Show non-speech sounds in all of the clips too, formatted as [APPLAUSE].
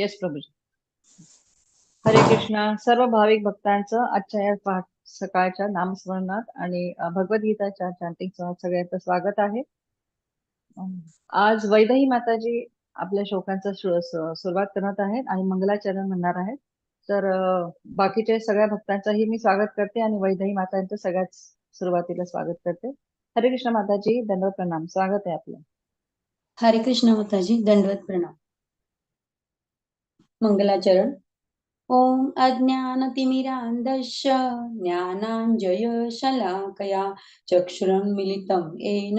Yes Prabhuji हरे कृष्णा सर्व भाविक भक्तांचं आजच्या या पहाट सकाळच्या नामस्मरणात आणि भगवद्गीताच्या चांटिंग सगळ्यांचं स्वागत आहे आज वैदही माताजी आपल्या शोकांचा सुरुवात करत आहेत आणि मंगलाचरण म्हणणार आहेत तर बाकीच्या बाकीचे सगळ्या भक्तांचंही मी स्वागत करते आणि वैदही मातांचं सगळ्याच सुरुवातीला स्वागत करते हरे कृष्ण माताजी दंडवत प्रणाम स्वागत आहे आपलं हरे कृष्ण माताजी दंडवत प्रणाम मंगलाचरण ॐ अज्ञानतिमिरान्धस्य ज्ञानाञ्जयशलाकया चक्षुरुन्मिलितं येन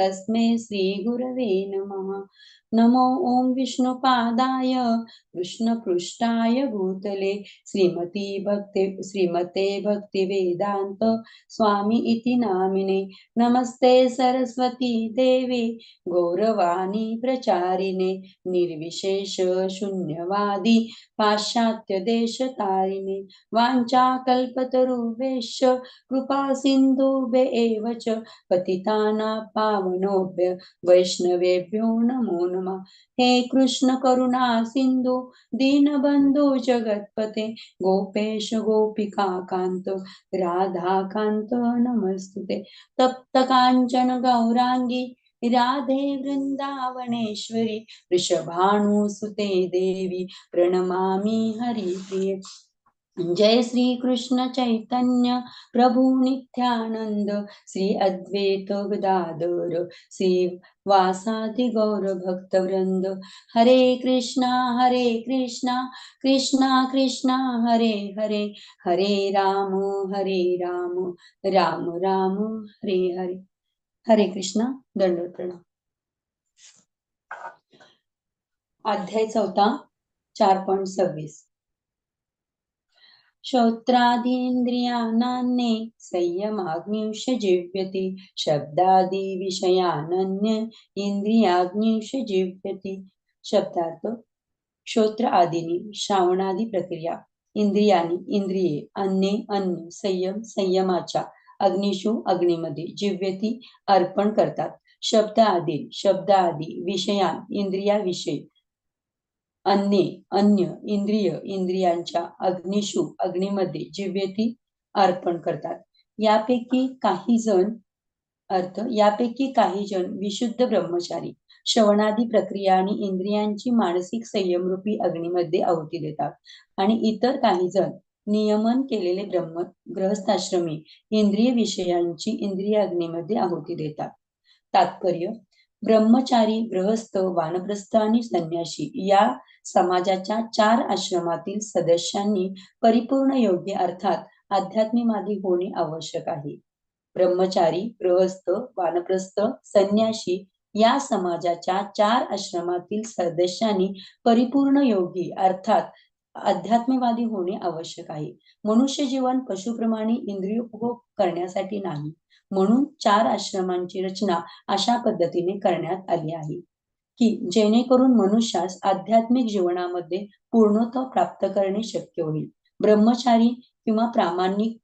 तस्मै श्रीगुरवे नमः। नमो ॐ विष्णुपादाय कृष्णपृष्ठाय भूतले श्रीमती भक्ति श्रीमते भक्तिवेदान्त स्वामी इति नामिने। नमस्ते सरस्वती देवी गौरवाणी प्रचारिणे निर्विशेष शून्यवादी पाश्चात्य देश तारिणे वाञ्छाकल्पतरुभ्यश्च कृपा सिन्धुभ्य एव च पतितानां पावनोभ्य वैष्णवेभ्यो नमो नमः। हे कृष्ण करुणा सिन्धु दीनबन्धु जगत्पते गोपेश गोपिका कान्त राधाकान्त नमस्तुते। तप्त काञ्चन गौराङ्गी राधे वृन्दावनेश्वरी वृषभाणुसुते देवी प्रणमामि हरिप्रिये। जय श्री कृष्ण चैतन्य प्रभु नित्यानंद श्री अद्वैत गदाधर श्री वासादि गौर भक्त वृंद। हरे कृष्णा हरे कृष्णा कृष्णा कृष्णा हरे हरे। हरे राम हरे राम राम राम हरे हरे। हरे कृष्णा दंडोत्रणा प्रणाम. अध्याय चौथा चार पॉईंट सव्वीस. श्रोत्रादीन्द्रियाणान्ये संयमाग्निष जीव्यते शब्दादी विषयानन्य इंद्रियाग्निष जीव्यते शब्दार्थ श्रोत्र आदीनी श्रावणादी प्रक्रिया इंद्रियानी इंद्रिये अन्ये अन्य संयम संयमाच्या अग्निशु अग्नीमध्ये जिव्यती अर्पण करतात. शब्द आदी शब्द आदी विषयान इंद्रिया विषय अन्य इंद्रिय इंद्रियांच्या अग्निशु अग्नीमध्ये जिव्यती अर्पण करतात. यापैकी काही जण अर्थ यापैकी काही जण विशुद्ध ब्रह्मचारी श्रवणादी प्रक्रिया आणि इंद्रियांची मानसिक संयमरूपी अग्नीमध्ये आहुती देतात. आणि इतर काही जण नियमन केलेले ब्रह्म ग्रहस्थाश्रमी इंद्रिय विषयांची इंद्रिय अग्नीमध्ये आहुती देतात. तात्पर्य ब्रह्मचारी गृहस्थ वानप्रस्थ आणि संन्याशी या समाजाच्या चार आश्रमातील सदस्यांनी परिपूर्ण योग्य अर्थात आध्यात्मिकवादी होणे आवश्यक आहे. ब्रह्मचारी गृहस्थ वानप्रस्थ संन्याशी या समाजाच्या चार आश्रमातील सदस्यांनी परिपूर्ण योगी अर्थात अध्यात्मवादी होणे आवश्यक आहे. मनुष्य जीवन पशुप्रमाणे इंद्रियोपभोग करण्यासाठी नाही म्हणून चार आश्रमांची रचना अशा पद्धतीने करण्यात आली आहे की जेणेकरून मनुष्यास आध्यात्मिक जीवनामध्ये पूर्णत्व प्राप्त करणे शक्य होईल. ब्रह्मचारी किंवा प्रामाणिक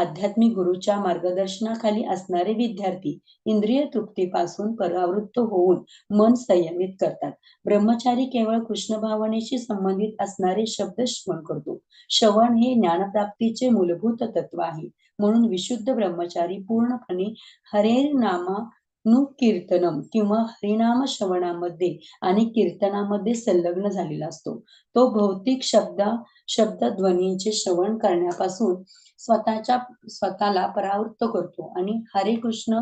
आध्यात्मिक गुरुच्या मार्गदर्शनाखाली असणारे विद्यार्थी इंद्रिय तृप्तीपासून परावृत्त होऊन मन संयमित करतात. ब्रह्मचारी केवळ कृष्ण भावनेशी संबंधित असणारे शब्द श्रवण करतो. श्रवण हे ज्ञानप्राप्तीचे मूलभूत तत्व आहे. म्हणून विशुद्ध ब्रह्मचारी पूर्णपणे हरेर नामा कीर्तनम किंवा हरिनाम श्रवणामध्ये आणि कीर्तनामध्ये संलग्न झालेला असतो. तो भौतिक शब्द शब्द ध्वनींचे श्रवण करण्यापासून स्वतःच्या स्वतःला परावृत्त करतो आणि हरे कृष्ण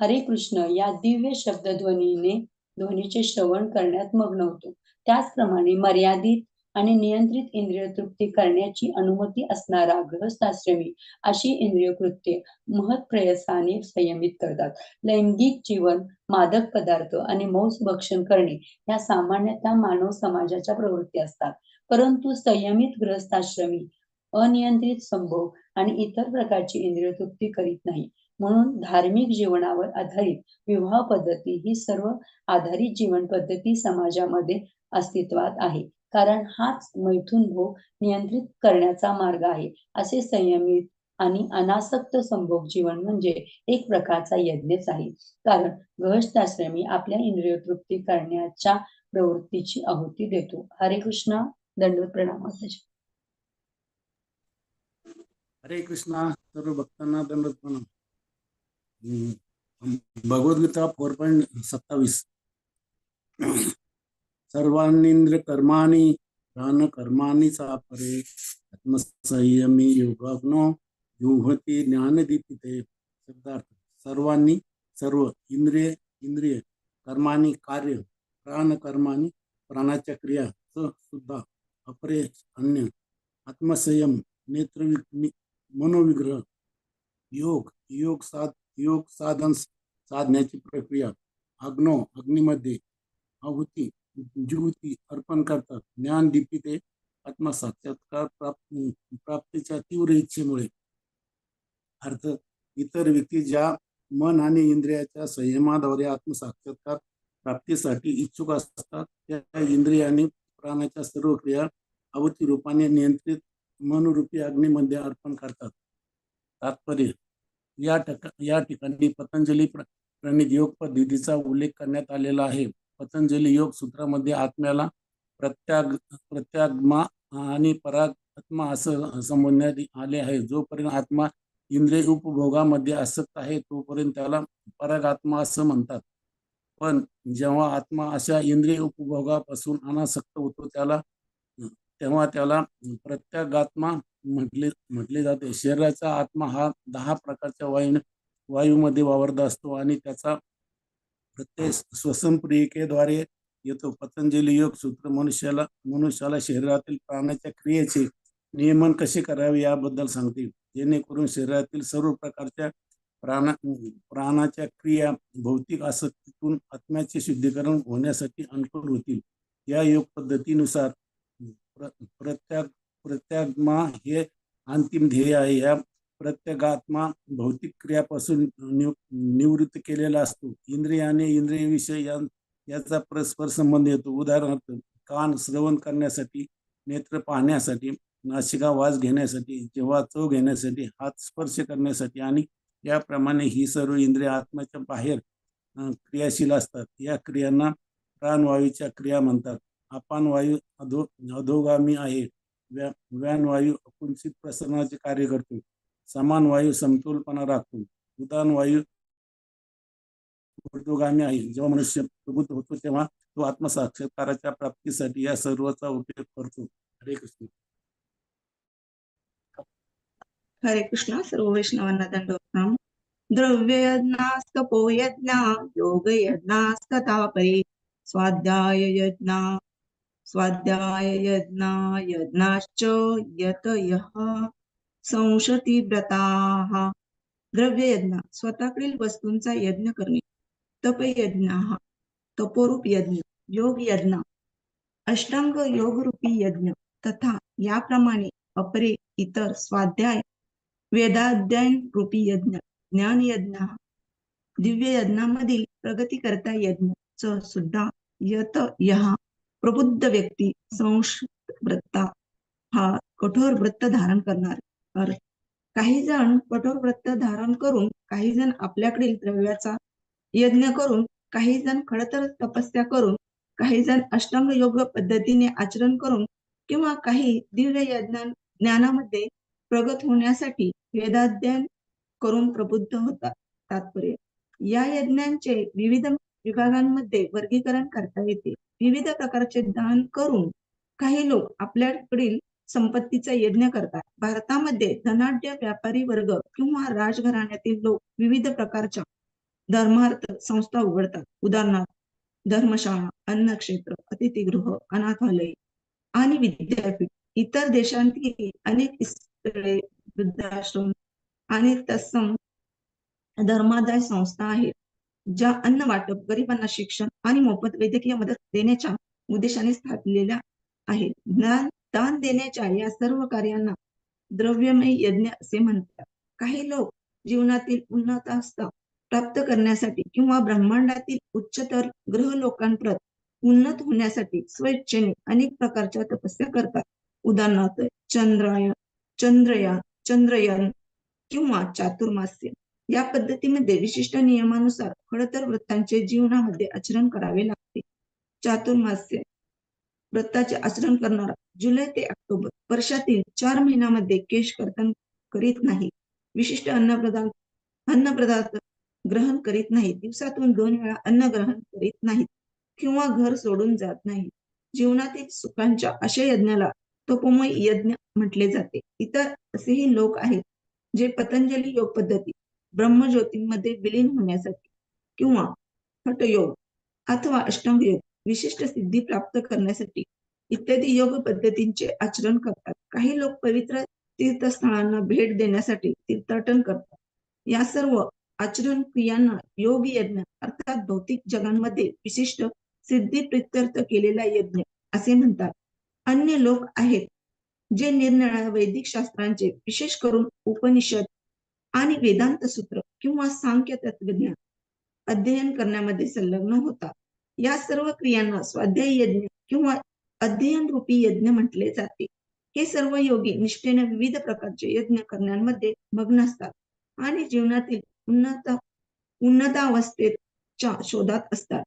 हरे कृष्ण या दिव्य शब्द ध्वनीने ध्वनीचे श्रवण करण्यात मग्न होतो. त्याचप्रमाणे मर्यादित आणि नियंत्रित इंद्रिय तृप्ती करण्याची अनुमती असणारा गृहस्थाश्रमी अशी इंद्रिय कृत्ये महत् प्रयसाने संयमित करतात. लैंगिक जीवन मादक पदार्थ आणि मौस भक्षण करणे या सामान्यतः मानव समाजाच्या प्रवृत्ती असतात. परंतु संयमित ग्रहस्थाश्रमी अनियंत्रित संभोग आणि इतर प्रकारची इंद्रिय तृप्ती करीत नाही. म्हणून धार्मिक जीवनावर आधारित विवाह पद्धती ही सर्व आधारित जीवन पद्धती समाजामध्ये अस्तित्वात आहे. कारण हाच मैथून भोग नियंत्रित करण्याचा मार्ग आहे. असे संयमित आणि अनासक्त संभोग जीवन म्हणजे एक प्रकारचा यज्ञच आहे. कारण गहस्थाश्रमी आपल्या इंद्रिय तृप्ती करण्याच्या प्रवृत्तीची आहुती देतो. हरे कृष्णा दंडवत प्रणाम हरे कृष्णा सर्व भक्तांना दंडवत प्रणाम. भगवद्गीता फोर पॉईंट सत्तावीस. सर्वांनींद्र कर्माणी प्राण कर्माणी चापरे आत्मसंयमी योगाग्नो युहती ज्ञानदीपिते शब्दार्थ सर्वांनी सर्व इंद्रिय इंद्रिय कर्मानी कार्य प्राण कर्मानी प्राणाच्या क्रिया सुद्धा अपरे अन्य आत्मसंयम नेत्र मनोविग्रह योग योग साध योग साधन साधण्याची प्रक्रिया अग्नो अग्निमध्ये आहुती जीवती अर्पण करतात. ज्ञान दीपिते आत्मसाक्षात्कार प्राप्त प्राप्तीच्या तीव्र इच्छेमुळे. अर्थ इतर व्यक्ती ज्या मन आणि इंद्रियाच्या संयमाद्वारे आत्मसाक्षात्कार प्राप्तीसाठी इच्छुक असतात त्या इंद्रियाने प्राणाच्या सर्व क्रिया अवती रूपाने नियंत्रित मनरूपी अग्निमध्ये अर्पण करतात. तात्पर्य या ठिका या ठिकाणी पतंजली प्र प्रणित योग पद्धतीचा उल्लेख करण्यात आलेला आहे. पतंजली योग सूत्रामध्ये आत्म्याला प्रत्याग प्रत्यागमा आणि परात्मा असं संबोधण्यात आले आहे. जोपर्यंत आत्मा इंद्रिय उपभोगामध्ये आसक्त आहे तोपर्यंत त्याला परागात्मा असं म्हणतात. पण जेव्हा आत्मा अशा इंद्रिय उपभोगापासून अनासक्त होतो त्याला तेव्हा त्याला प्रत्यागात्मा म्हटले म्हटले जाते. शरीराचा आत्मा हा दहा प्रकारच्या वायू वायूमध्ये वावरत असतो आणि त्याचा प्रत्येक श्वसनप्रियिकेद्वारे येतो. पतंजली योग सूत्र मनुष्याला मनुष्याला शरीरातील प्राणाच्या क्रियेचे नियमन कसे करावे याबद्दल सांगते. जेणेकरून शरीरातील सर्व प्रकारच्या प्राणा प्राणाच्या क्रिया भौतिक आसक्तीतून आत्म्याचे शुद्धीकरण होण्यासाठी अनुकूल होतील. या योग पद्धतीनुसार प्र प्रत्याग प्रत्यागमा हे अंतिम ध्येय आहे. या प्रत्येकात्मा भौतिक क्रियापासून निव निवृत्त केलेला असतो. इंद्रियाने इंद्रिय विषय याचा परस्पर संबंध येतो. उदाहरणार्थ कान श्रवण करण्यासाठी नेत्र पाहण्यासाठी नाशिका वास घेण्यासाठी जेव्हा चव घेण्यासाठी हात स्पर्श करण्यासाठी आणि याप्रमाणे ही सर्व इंद्रिय आत्म्याच्या बाहेर क्रियाशील असतात. या क्रियांना प्राणवायूच्या क्रिया म्हणतात. अपान वायू अधो अधोगामी आहे. व्या व्यानवायू अकुंचित प्रसरणाचे कार्य करतो. समान वायू समतोलपणा राखून उदान वायू ऊर्ध्वगामी आहे. जेव्हा मनुष्य प्रबुद्ध होतो तेव्हा तो आत्मसाक्षात्काराच्या प्राप्तीसाठी या सर्वचा उपयोग करतो. हरे कृष्ण. हरे कृष्ण. सर्व वैष्णवांना दंडवत द्रव्य यज्ञास्तपो पोयज्ञा योग यज्ञास्ततापरे स्वाध्याय यज्ञा स्वाध्याय यज्ञा यज्ञाश्च यत यः संशतीव्रता द्रव्य यज्ञ स्वतःकडील वस्तूंचा यज्ञ करणे तपयज्ञ तपोरूप यज्ञ योग यज्ञ अष्टांग योगरूपी यज्ञ तथा याप्रमाणे अपरे इतर स्वाध्याय वेदाध्ययन रूपी यज्ञ ज्ञान यज्ञ दिव्य यज्ञामधील प्रगती करता यज्ञ च सुद्धा यत यहा प्रबुद्ध व्यक्ती संस्कृत व्रता हा कठोर व्रत धारण करणार. काही जण कठोर व्रत धारण करून काही जण आपल्याकडील द्रव्याचा यज्ञ करून काही जण खडतर तपस्या करून काही जण अष्टांग योग्य पद्धतीने आचरण करून किंवा काही दिव्य यज्ञान ज्ञानामध्ये प्रगत होण्यासाठी वेदाध्ययन करून प्रबुद्ध होतात. तात्पर्य या यज्ञांचे विविध विभागांमध्ये वर्गीकरण करता येते. विविध प्रकारचे दान करून काही लोक आपल्याकडील संपत्तीचा यज्ञ करतात. भारतामध्ये धनाढ्य व्यापारी वर्ग किंवा राजघराण्यातील लोक विविध प्रकारच्या धर्मार्थ संस्था उघडतात. उदाहरणार्थ धर्मशाळा अन्नक्षेत्र अतिथीगृह अनाथालय आणि विद्यापीठ. इतर देशांतील अनेक स्थळे वृद्धाश्रम आणि तत्सम धर्मादाय संस्था आहेत ज्या अन्न वाटप गरिबांना शिक्षण आणि मोफत वैद्यकीय मदत देण्याच्या उद्देशाने स्थापलेल्या आहेत. ज्ञान दान देण्याच्या या सर्व कार्यांना द्रव्यमय यज्ञ असे म्हणतात. काही लोक जीवनातील उन्नतास्था प्राप्त करण्यासाठी किंवा ब्रह्मांडातील उच्चतर ग्रह लोकांप्रत उन्नत होण्यासाठी स्वेच्छेने अनेक प्रकारच्या तपस्या करतात. उदाहरणार्थ चंद्रायन चंद्रयान चंद्रयान किंवा चातुर्मास्य. या पद्धतीमध्ये विशिष्ट नियमानुसार खडतर व्रतांचे जीवनामध्ये आचरण करावे लागते. चातुर्मास्य व्रताचे आचरण करणारा जुलै ते ऑक्टोबर वर्षातील चार महिन्यामध्ये केश कर्तन करीत नाही. विशिष्ट अन्न पदार्थ अन्न पदार्थ ग्रहण करीत नाही. दिवसातून दोन वेळा अन्न ग्रहण करीत नाहीत किंवा घर सोडून जात नाही जीवनातील सुखांच्या अशा यज्ञाला तोपमय यज्ञ म्हटले जाते. इतर असेही लोक आहेत जे पतंजली योग पद्धती ब्रह्मज्योतींमध्ये विलीन होण्यासाठी किंवा हटयोग अथवा अष्टंग योग विशिष्ट सिद्धी प्राप्त करण्यासाठी इत्यादी योग पद्धतींचे आचरण करतात. काही लोक पवित्र तीर्थस्थळांना भेट देण्यासाठी तीर्थाटन करतात. या सर्व आचरण क्रियांना योग यज्ञ अर्थात भौतिक जगांमध्ये विशिष्ट सिद्धी प्रित्यर्थ केलेला यज्ञ असे म्हणतात. अन्य लोक आहेत जे निरनिराळ्या वैदिक शास्त्रांचे विशेष करून उपनिषद आणि वेदांत सूत्र किंवा सांख्य तत्वज्ञान अध्ययन करण्यामध्ये संलग्न होतात. या सर्व क्रियांना स्वाध्याय यज्ञ किंवा अध्ययन रूपी यज्ञ म्हटले जाते. हे सर्व योगी निष्ठेने विविध प्रकारचे यज्ञ करण्यामध्ये मग्न असतात आणि जीवनातील उन्नत उन्नतावस्थेच्या शोधात असतात.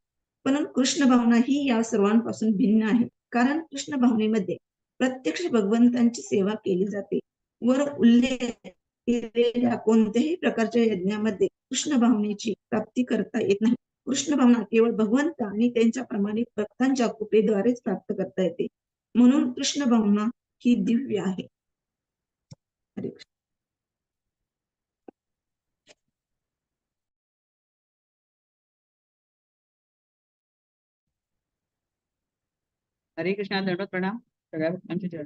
परंतु कृष्ण भावना ही या सर्वांपासून भिन्न आहे. कारण कृष्ण भावनेमध्ये प्रत्यक्ष भगवंतांची सेवा केली जाते. वर उल्लेख केलेल्या कोणत्याही प्रकारच्या यज्ञामध्ये कृष्ण भावनेची प्राप्ती करता येत नाही. कृष्ण भावना केवळ भगवंत आणि त्यांच्या प्रमाणित भक्तांच्या कृपेद्वारेच प्राप्त करता येते. म्हणून कृष्ण भावना ही दिव्य आहे. हरे कृष्ण. हरे कृष्णा दंडवत प्रणाम. सगळ्या भक्तांचे चरण.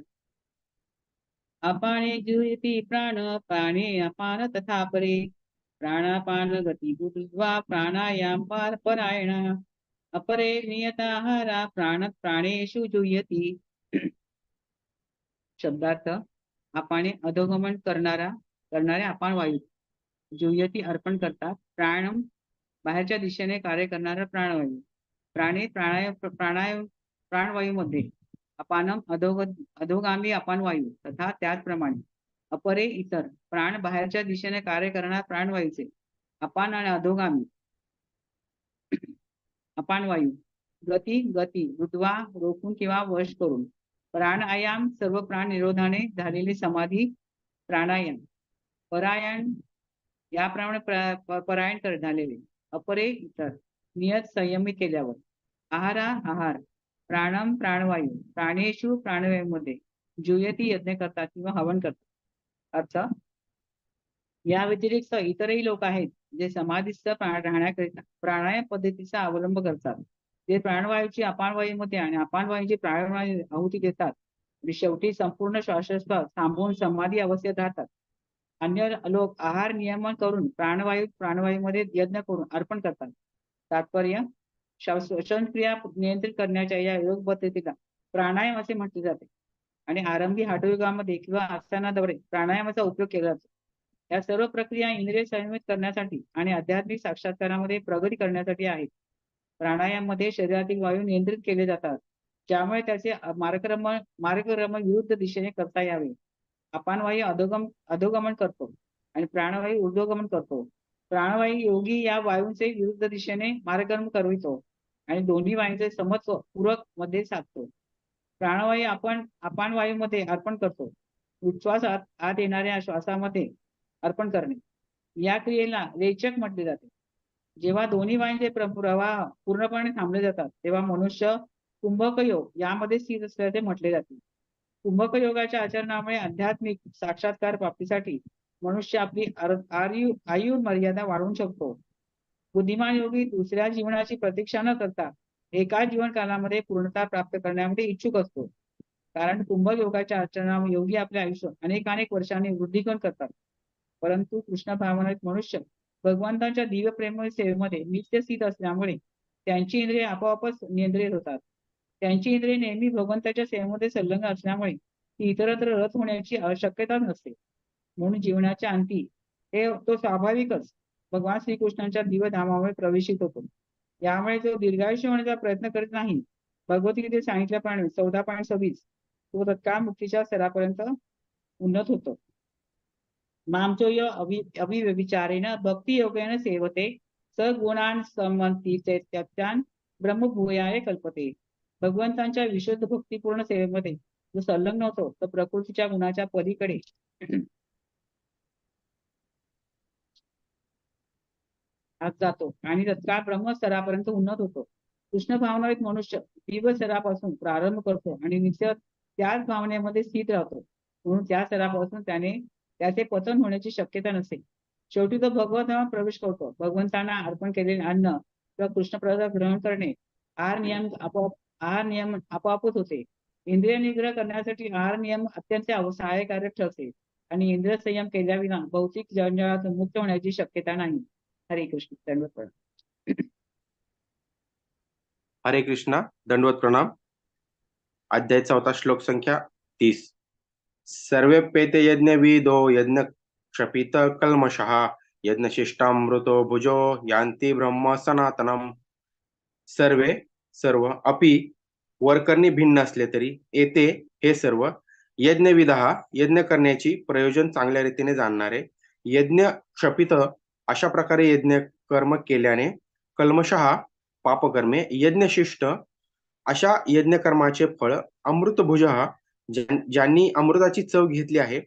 अपाने जुयती प्राण प्राणे अपान तथा परे. प्राणापान गती बुद्ध्वा प्राणायाम पार अपरे नियताहारा प्राण प्राणेषु जुयती शब्दार्थ आपाने अधोगमन करणारा करणारे आपण वायू जुयती अर्पण करतात। प्राण बाहेरच्या दिशेने कार्य करणारा प्राणवायू प्राणी प्राणाय प्राणाय प्राणवायूमध्ये अपानम अधोग अधोगामी अपान वायू तथा त्याचप्रमाणे अपरे इतर. प्राण बाहेरच्या दिशेने कार्य करणार प्राणवायूचे अपान आणि अधोगामी. अपान वायू. गती गती. रुद्वा रोखून किंवा वश करून. प्राणायाम सर्व प्राण निरोधाने झालेली समाधी प्राणायाम. परायण. याप्रमाणे परायण कर झालेले. अपरे इतर. नियत संयमित केल्यावर. आहारा आहार. प्राणम प्राणवायू. प्राणेशु प्राणवायूमध्ये जुयती यज्ञ करतात किंवा हवन करतात. अर्थ या व्यतिरिक्त इतरही लोक आहेत जे समाधीस्थ राहण्याकरिता प्राणायाम पद्धतीचा अवलंब करतात. जे प्राणवायूची अपानवायूमध्ये आणि अपानवायूची प्राणवायू आहुती देतात. आणि शेवटी संपूर्ण श्वासोच्छ्वास थांबवून समाधी अवस्थेत राहतात. अन्य लोक आहार नियमन करून प्राणवायू प्राणवायूमध्ये यज्ञ करून अर्पण करतात. तात्पर्य श्वसनक्रिया नियंत्रित करण्याच्या या योग पद्धतीला प्राणायाम असे म्हटले जाते. आणि आरंभी हाटयुगामध्ये किंवा आसनाद्वारे प्राणायामाचा उपयोग केला जातो. या सर्व प्रक्रिया इंद्रिय संयमित करण्यासाठी आणि आध्यात्मिक साक्षात्कारामध्ये प्रगती करण्यासाठी आहेत. प्राणायाममध्ये शरीरातील वायू नियंत्रित केले जातात. ज्यामुळे त्याचे मार्गक्रमण मार्गक्रमण विरुद्ध दिशेने करता यावे. आपण वायू अधोगम अधोगमन करतो आणि प्राणवायू ऊर्ध्वगमन करतो. प्राणवायू योगी या वायूंचे विरुद्ध दिशेने मार्गक्रमण करवितो आणि दोन्ही वायूंचे समत्व पूरकमध्ये साधतो. प्राणवायू आपण अपान वायूमध्ये अर्पण करतो. उच्छ्वासात आत येणाऱ्या श्वासामध्ये अर्पण करणे. या क्रियेला रेचक म्हटले जाते. जेव्हा दोन्ही वायूंचे प्रवाह पूर्णपणे थांबले जातात तेव्हा मनुष्य कुंभक योग यामध्ये स्थित असल्याचे म्हटले जाते. कुंभक योगाच्या आचरणामुळे आध्यात्मिक साक्षात्कार प्राप्तीसाठी मनुष्य आपली आयु मर्यादा वाढवू शकतो. बुद्धिमान योगी दुसऱ्या जीवनाची प्रतीक्षा न करता एका जीवन कालामध्ये पूर्णता प्राप्त करण्यामध्ये इच्छुक असतो. कारण कुंभ योगाच्या आचरणामुळे योगी आपले आयुष्य अनेक अनेक वर्षांनी वृद्धीकरण करतात. परंतु कृष्ण भावनात मनुष्य भगवंताच्या दिव्य प्रेम सेवेमध्ये नित्य स्थित असल्यामुळे त्यांची इंद्रिये आपोआपच नियंत्रित होतात. त्यांची इंद्रिये नेहमी भगवंताच्या सेवेमध्ये संलग्न असल्यामुळे ती इतरत्र रथ होण्याची आवश्यकता नसते. म्हणून जीवनाच्या अंती हे तो स्वाभाविकच भगवान श्रीकृष्णांच्या दिव्य धामामुळे प्रवेशित होतो. यामुळे तो दीर्घायुष्य होण्याचा प्रयत्न करीत नाही. भगवद्गीतेत सांगितल्याप्रमाणे चौदा पॉईंट सव्वीस तो तत्काळ मुक्तीच्या स्तरापर्यंत उन्नत होतो. मामचोय अभि अभिव्यभिचारेण भक्ती योगेन सेवते सगुणान संमती त्यान ब्रह्मभूयाय कल्पते. भगवंतांच्या विशुद्ध भक्तिपूर्ण सेवेमध्ये जो संलग्न होतो तर प्रकृतीच्या गुणाच्या पलीकडे. जातो. आणि तत्काळ ब्रह्मस्तरापर्यंत उन्नत होतो. कृष्ण भावनावित मनुष्य दिव्य सरापासून प्रारंभ करतो आणि नित्य त्याच भावनेमध्ये स्थित राहतो. म्हणून त्या सरापासून त्याने त्याचे पतन होण्याची शक्यता नसते. शेवटी तो भगवंतावर प्रवेश करतो. भगवंतांना अर्पण केलेले अन्न किंवा कृष्णप्रसाद ग्रहण करणे आहार नियम आपोआप आहार नियम आपोआपच होते. इंद्रिय निग्रह करण्यासाठी आहार नियम अत्यंत सहायकारक सहाय्यकारक ठरते. आणि इंद्रिय संयम केल्याविना भौतिक जंजाळातून मुक्त होण्याची शक्यता नाही. हरे कृष्ण दंडवत प्रणाम. हरे कृष्णा दंडवत प्रणाम. अध्याय चौथा श्लोक संख्या तीस. सर्वेप्येते यज्ञ विदो यज्ञ क्षपित कल्मषः यज्ञ शिष्टामृतो भुजो यांती ब्रह्म सनातनम. सर्वे सर्व अपि वरकरणी भिन्न असले तरी येते हे सर्व यज्ञविधा यज्ञ करण्याची प्रयोजन चांगल्या रीतीने जाणणारे यज्ञ क्षपित अशा प्रकारे यज्ञ कर्म केल्याने कल्मशः पापकर्मे यज्ञशिष्ट अशा यज्ञकर्माचे फळ अमृतभुज ज्यांनी अमृताची चव घेतली आहे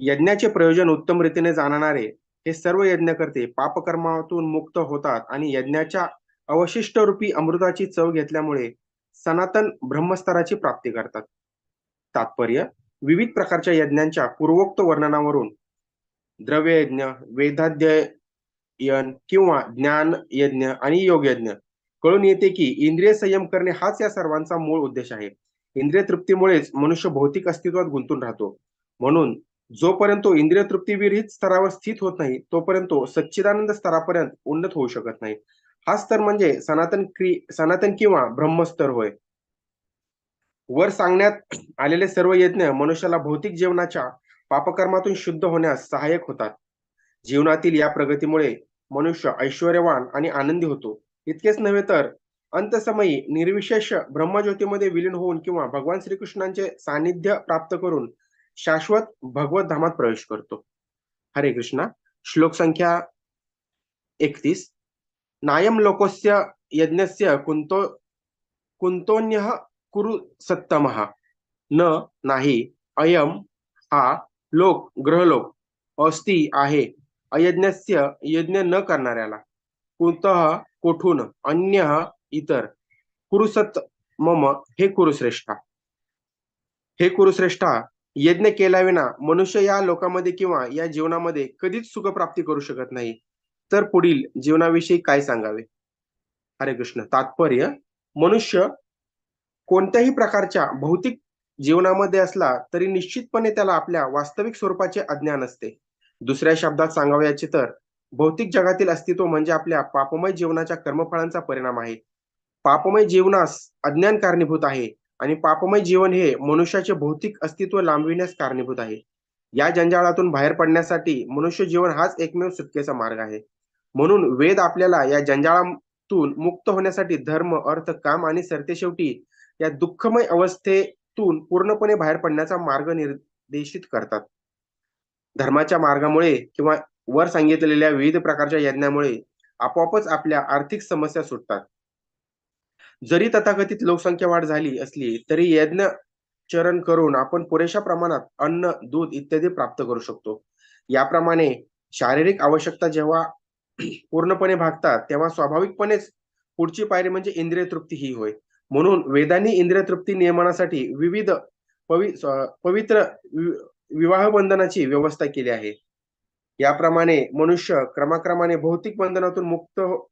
यज्ञाचे प्रयोजन उत्तम रीतीने जाणणारे हे सर्व यज्ञकर्ते पापकर्मातून मुक्त होतात आणि यज्ञाच्या अवशिष्ट रूपी अमृताची चव घेतल्यामुळे सनातन ब्रह्मस्तराची प्राप्ती करतात. तात्पर्य विविध प्रकारच्या यज्ञांच्या पूर्वोक्त वर्णनावरून द्रव्य यज्ञ वेदाध्ययन किंवा ज्ञान यज्ञ आणि योग यज्ञ कळून येते की इंद्रिय संयम करणे हाच या सर्वांचा मूळ उद्देश आहे. इंद्रिय तृप्तीमुळेच मनुष्य भौतिक अस्तित्वात गुंतून राहतो. म्हणून जोपर्यंत तो इंद्रिय तृप्तीविरहित स्तरावर स्थित होत नाही तोपर्यंत तो सच्चिदानंद स्तरापर्यंत उन्नत होऊ शकत नाही. हा स्तर म्हणजे सनातन क्रि सनातन किंवा ब्रह्मस्तर होय. वर सांगण्यात आलेले सर्व यज्ञ मनुष्याला भौतिक जीवनाच्या पापकर्मातून शुद्ध होण्यास सहाय्यक होतात. जीवनातील या प्रगतीमुळे मनुष्य ऐश्वर्यवान आणि आनंदी होतो. इतकेच नव्हे तर अंतसमयी निर्विशेष ब्रह्मज्योतीमध्ये विलीन होऊन किंवा भगवान श्रीकृष्णांचे सानिध्य प्राप्त करून शाश्वत भगवत धामात प्रवेश करतो. हरे कृष्णा. श्लोक संख्या एकतीस. नायम लोकस्य यज्ञस्य कुंतो कुंतोन्यः कुरु सत्तमः। न नाही अयम हा लोक ग्रहलोक अस्ति आहे अयज्ञस्य यज्ञ न करणाऱ्याला कुतः कोठून अन्य इतर कुरुसत मम हे कुरुश्रेष्ठा। हे कुरुश्रेष्ठा यज्ञ केल्याविना मनुष्य या लोकामध्ये किंवा या जीवनामध्ये कधीच सुखप्राप्ती करू शकत नाही. तर पुढील जीवनाविषयी काय सांगावे? हरे कृष्ण. तात्पर्य मनुष्य कोणत्याही प्रकारच्या भौतिक जीवनामध्ये असला तरी निश्चितपणे त्याला आपल्या वास्तविक स्वरूपाचे अज्ञान असते. दुसऱ्या शब्दात सांगावयाचे तर भौतिक जगातील अस्तित्व म्हणजे आपल्या पापमय जीवनाच्या कर्मफळांचा परिणाम आहे. पापमय जीवनास अज्ञान कारणीभूत आहे आणि पापमय जीवन हे मनुष्याचे भौतिक अस्तित्व लांबविण्यास कारणीभूत आहे. या जंजाळातून बाहेर पडण्यासाठी मनुष्य जीवन हाच एकमेव सुटकेचा मार्ग आहे. म्हणून वेद आपल्याला या जंजाळातून मुक्त होण्यासाठी धर्म अर्थ काम आणि सरतेशेवटी या दुःखमय अवस्थेतून पूर्णपणे बाहेर पडण्याचा मार्ग निर्देशित करतात. धर्माच्या मार्गामुळे किंवा वर सांगितलेल्या विविध प्रकारच्या यज्ञामुळे आपोआपच आपल्या आर्थिक समस्या सुटतात. जरी तथाकथित लोकसंख्या वाढ झाली असली तरी यज्ञ चरण करून आपण पुरेशा प्रमाणात अन्न दूध इत्यादी प्राप्त करू शकतो. याप्रमाणे शारीरिक आवश्यकता जेव्हा पूर्णपणे भागतात तेव्हा स्वाभाविकपणेच पुढची पायरी म्हणजे इंद्रिय तृप्ती ही होय. म्हणून वेदांनी इंद्रिय तृप्ती नियमनासाठी विविध पवि पवित्र विवाह बंधनाची व्यवस्था केली आहे. याप्रमाणे मनुष्य क्रमाक्रमाने भौतिक बंधनातून मुक्त हो-,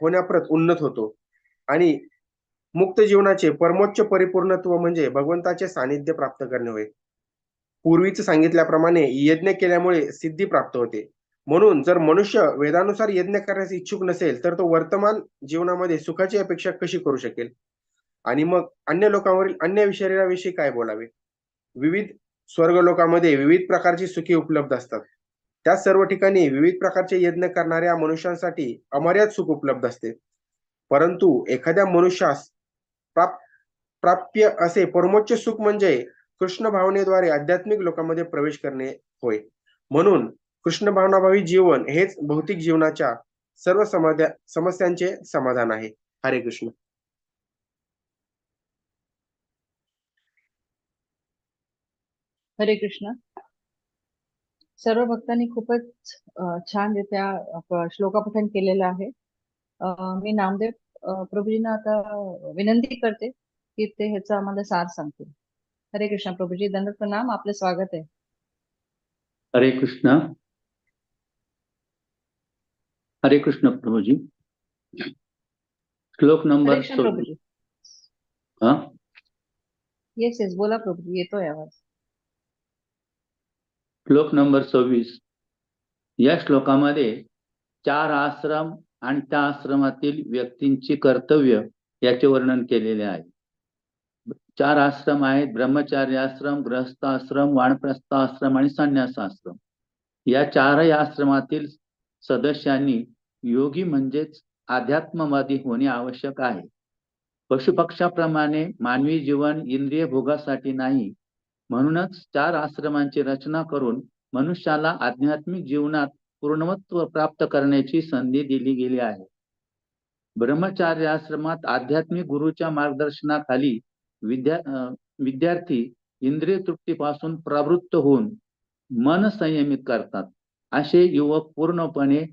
होण्याप्रत उन्नत होतो. आणि मुक्त जीवनाचे परमोच्च परिपूर्णत्व म्हणजे भगवंताचे सानिध्य प्राप्त करणे होय. पूर्वीच सांगितल्याप्रमाणे यज्ञ केल्यामुळे सिद्धी प्राप्त होते. म्हणून जर मनुष्य वेदानुसार यज्ञ करण्यास इच्छुक नसेल तर तो वर्तमान जीवनामध्ये सुखाची अपेक्षा कशी करू शकेल? आणि मग अन्य लोकांवरील अन्य शरीराविषयी काय बोलावे? विविध स्वर्ग लोकांमध्ये विविध प्रकारची सुखी उपलब्ध असतात. त्या सर्व ठिकाणी विविध प्रकारचे यज्ञ करणाऱ्या मनुष्यांसाठी अमर्याद सुख उपलब्ध असते. परंतु एखाद्या मनुष्यास प्राप प्राप्य असे परमोच्च सुख म्हणजे कृष्ण भावनेद्वारे आध्यात्मिक लोकांमध्ये प्रवेश करणे होय. म्हणून कृष्ण भावनाभावी जीवन हेच भौतिक जीवनाच्या सर्व समाध्या समस्यांचे समाधान आहे. हरे कृष्ण. हरे कृष्ण. सर्व भक्तांनी खूपच अ, छानरित्या अ, श्लोकापठन केलेलं आहे. मी नामदेव प्रभूजींना आता विनंती करते की ते ह्याचा आम्हाला सार सांगतील. हरे कृष्ण प्रभूजी दंड प्रणाम आपले स्वागत आहे. हरे कृष्ण. हरे कृष्ण प्रभुजी. श्लोक नंबर हा? येस येस बोला प्रभूजी येतोय आवाज. श्लोक नंबर सव्वीस. या श्लोकामध्ये चार आश्रम आणि त्या आश्रमातील व्यक्तींची कर्तव्य याचे वर्णन केलेले आहे. चार आश्रम आहेत ब्रह्मचार्य आश्रम ग्रहस्थ आश्रम वानप्रस्थ आश्रम आणि संन्यास आश्रम. या चारही आश्रमातील सदस्यांनी योगी म्हणजेच अध्यात्मवादी होणे आवश्यक आहे. पशुपक्षाप्रमाणे मानवी जीवन इंद्रिय भोगासाठी नाही म्हणूनच चार आश्रमांची रचना करून मनुष्याला आध्यात्मिक जीवनात पूर्णत्व प्राप्त करण्याची संधी दिली गेली आहे. ब्रह्मचार्य आश्रमात आध्यात्मिक गुरुच्या मार्गदर्शनाखाली विद्या विद्यार्थी इंद्रिय तृप्तीपासून प्रवृत्त होऊन मन संयमित करतात. असे युवक पूर्णपणे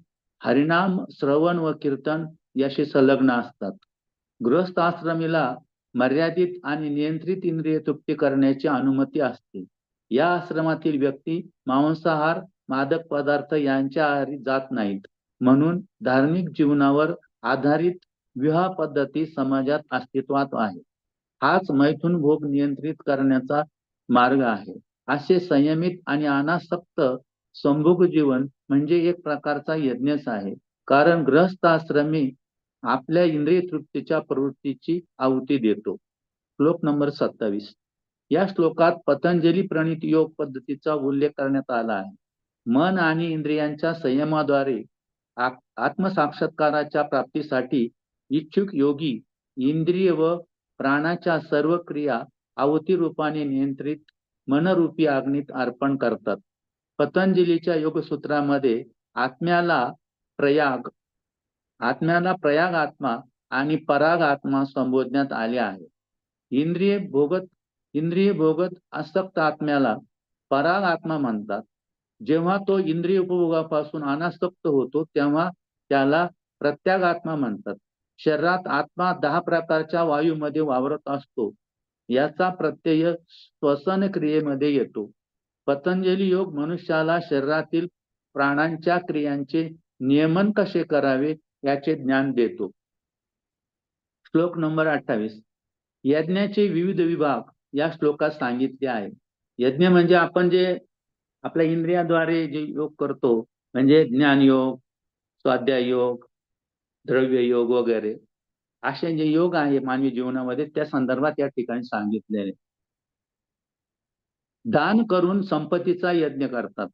हरिनाम श्रवण व कीर्तन याशी संलग्न असतात. गृहस्थ आश्रमीला मर्यादित आणि नियंत्रित इंद्रिय तृप्ती करण्याची अनुमती असते. या आश्रमातील व्यक्ती मांसाहार मादक पदार्थ यांच्या आहारी जात नाहीत. म्हणून धार्मिक जीवनावर आधारित विवाह पद्धती समाजात अस्तित्वात आहे. हाच मैथून भोग नियंत्रित करण्याचा मार्ग आहे. असे संयमित आणि अनासक्त संभोग जीवन म्हणजे एक प्रकारचा यज्ञच आहे. कारण ग्रहस्थ आश्रमी आपल्या इंद्रिय तृप्तीच्या प्रवृत्तीची आहुती देतो. श्लोक नंबर सत्तावीस. या श्लोकात पतंजली प्रणित योग पद्धतीचा उल्लेख करण्यात आला आहे. मन आणि इंद्रियांच्या संयमाद्वारे आत्मसाक्षात्काराच्या प्राप्तीसाठी इच्छुक योगी इंद्रिय व प्राणाच्या सर्व क्रिया आहुती रूपाने नियंत्रित मनरूपी अग्नीत अर्पण करतात. पतंजलीच्या योगसूत्रामध्ये आत्म्याला प्रयाग आत्म्याला प्रयाग आत्मा आणि पराग आत्मा संबोधण्यात आले आहे. इंद्रिय भोगत इंद्रिय भोगत आसक्त आत्म्याला पराग आत्मा म्हणतात. जेव्हा तो इंद्रिय उपभोगापासून अनासक्त होतो तेव्हा त्याला प्रत्याग आत्मा म्हणतात. शरीरात आत्मा दहा प्रकारच्या वायूमध्ये वावरत असतो. याचा प्रत्यय श्वसन क्रियेमध्ये येतो. पतंजली योग मनुष्याला शरीरातील प्राणांच्या क्रियांचे नियमन कसे करावे याचे ज्ञान देतो. श्लोक नंबर अठ्ठावीस. यज्ञाचे विविध विभाग या श्लोकात सांगितले आहे. यज्ञ म्हणजे आपण जे आपल्या इंद्रियाद्वारे जे योग करतो म्हणजे ज्ञानयोग स्वाध्याय योग द्रव्य योग वगैरे असे जे योग आहे मानवी जीवनामध्ये त्या संदर्भात या ठिकाणी सांगितलेले दान करून संपत्तीचा यज्ञ करतात.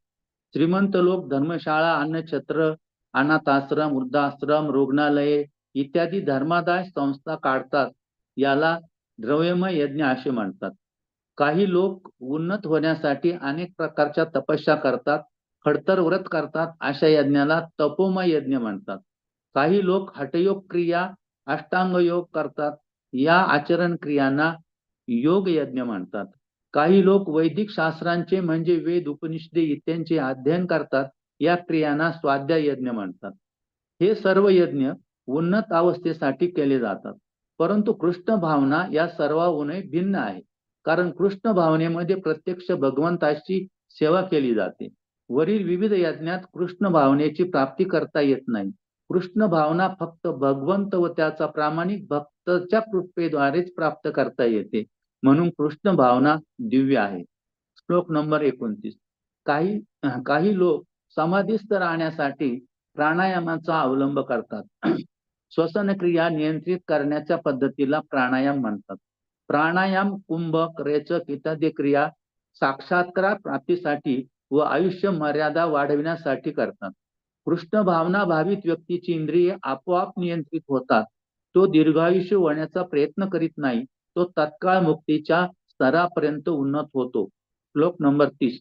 श्रीमंत लोक धर्मशाळा अन्नछत्र अनाथाश्रम वृद्धाश्रम रुग्णालये इत्यादी धर्मादाय संस्था काढतात. याला द्रव्यमय यज्ञ असे म्हणतात. काही लोक उन्नत होण्यासाठी अनेक प्रकारच्या तपस्या करतात खडतर व्रत करतात अशा यज्ञाला तपोमय यज्ञ म्हणतात. काही लोक हटयोग क्रिया अष्टांग योग करतात. या आचरण क्रियांना योग यज्ञ म्हणतात. काही लोक वैदिक शास्त्रांचे म्हणजे वेद उपनिषदे इत्यांचे अध्ययन करतात. या क्रियांना स्वाध्याय यज्ञ म्हणतात. हे सर्व यज्ञ उन्नत अवस्थेसाठी केले जातात. परंतु कृष्ण भावना या सर्वाहूनही भिन्न आहे. कारण कृष्ण भावनेमध्ये प्रत्यक्ष भगवंताची सेवा केली जाते. वरील विविध यज्ञात कृष्ण भावनेची प्राप्ती करता येत नाही. कृष्ण भावना फक्त भगवंत व त्याचा प्रामाणिक भक्तच्या कृपेद्वारेच प्राप्त करता येते. म्हणून कृष्ण भावना दिव्य आहे. श्लोक नंबर एकोणतीस. काही काही लोक समाधीस्थ राहण्यासाठी प्राणायामाचा अवलंब करतात. [CLEARS THROAT] श्वसन क्रिया नियंत्रित करण्याच्या पद्धतीला प्राणायाम म्हणतात. प्राणायाम कुंभक रेचक इत्यादी क्रिया साक्षात्कार प्राप्तीसाठी व आयुष्य मर्यादा वाढविण्यासाठी करतात. कृष्ण भावना भावित व्यक्तीची इंद्रिये आपोआप नियंत्रित होतात. तो दीर्घायुष्य होण्याचा प्रयत्न करीत नाही तो तत्काळ मुक्तीच्या स्तरापर्यंत उन्नत होतो. श्लोक नंबर तीस.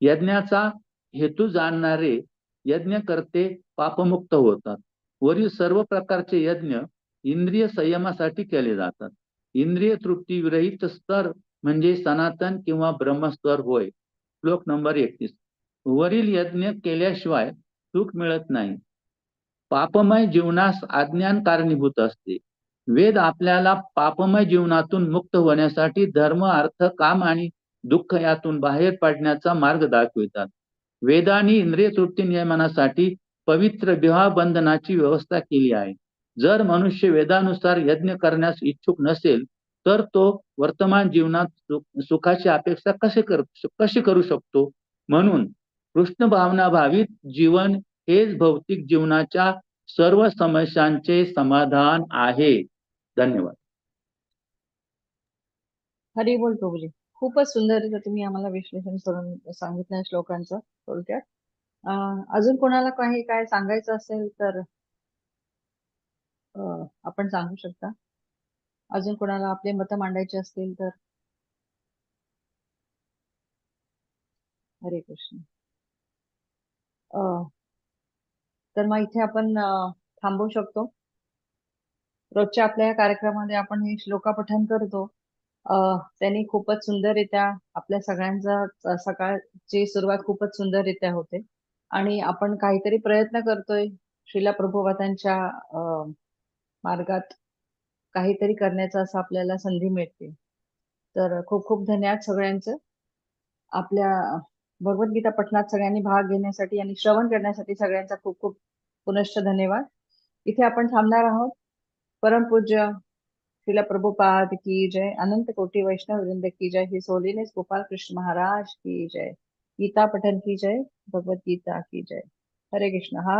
यज्ञाचा हेतू जाणणारे यज्ञ करते पापमुक्त होतात. वरील सर्व प्रकारचे यज्ञ इंद्रिय संयमासाठी केले जातात. इंद्रिय तृप्ती विरहित स्तर म्हणजे सनातन किंवा ब्रह्मस्तर होय. श्लोक नंबर एकतीस. वरील यज्ञ केल्याशिवाय सुख मिळत नाही. पापमय जीवनास अज्ञान कारणीभूत असते. वेद आपल्याला पापमय जीवनातून मुक्त होण्यासाठी धर्म अर्थ काम आणि दुःख यातून बाहेर पडण्याचा मार्ग दाखवितात. वेदांनी इंद्रिय तृप्ती नियमनासाठी पवित्र विवाह बंधनाची व्यवस्था केली आहे. जर मनुष्य वेदानुसार यज्ञ करण्यास इच्छुक नसेल तर तो वर्तमान जीवनात सुखाची अपेक्षा कसे कर कशी करू शकतो? म्हणून कृष्ण भावना भावित जीवन हेच भौतिक जीवनाच्या सर्व समस्यांचे समाधान आहे. धन्यवाद. हरी बोल प्रभूजी. खूपच सुंदर तुम्ही आम्हाला विश्लेषण करून सांगितलं श्लोकांचं थोडक्यात. अजून कोणाला काही काय सांगायचं असेल तर आपण सांगू शकता. अजून कोणाला आपले मत मांडायचे असतील तर. हरे कृष्ण. अं, तर मग इथे आपण थांबवू शकतो. रोजच्या आपल्या या कार्यक्रमामध्ये आपण हे श्लोका पठण करतो. त्यांनी खूपच सुंदररित्या आपल्या सगळ्यांचा सकाळची सुरुवात खूपच सुंदररित्या होते. आणि आपण काहीतरी प्रयत्न करतोय श्रीला प्रभुपादांच्या मार्गात काहीतरी करण्याचा असं आपल्याला संधी मिळते. तर खूप खूप धन्यवाद सगळ्यांचं. आपल्या भगवद्गीता पठणात सगळ्यांनी भाग घेण्यासाठी आणि श्रवण करण्यासाठी सगळ्यांचा खूप खूप पुनश्च धन्यवाद. इथे आपण थांबणार आहोत. परमपूज्य श्रीला प्रभुपाद की जय अनंत कोटी वैष्णव वृंद की जय ही सोलिनेस गोपाल कृष्ण महाराज की जय गीता पठन की जय भगवत गीता की जय हरे कृष्ण हा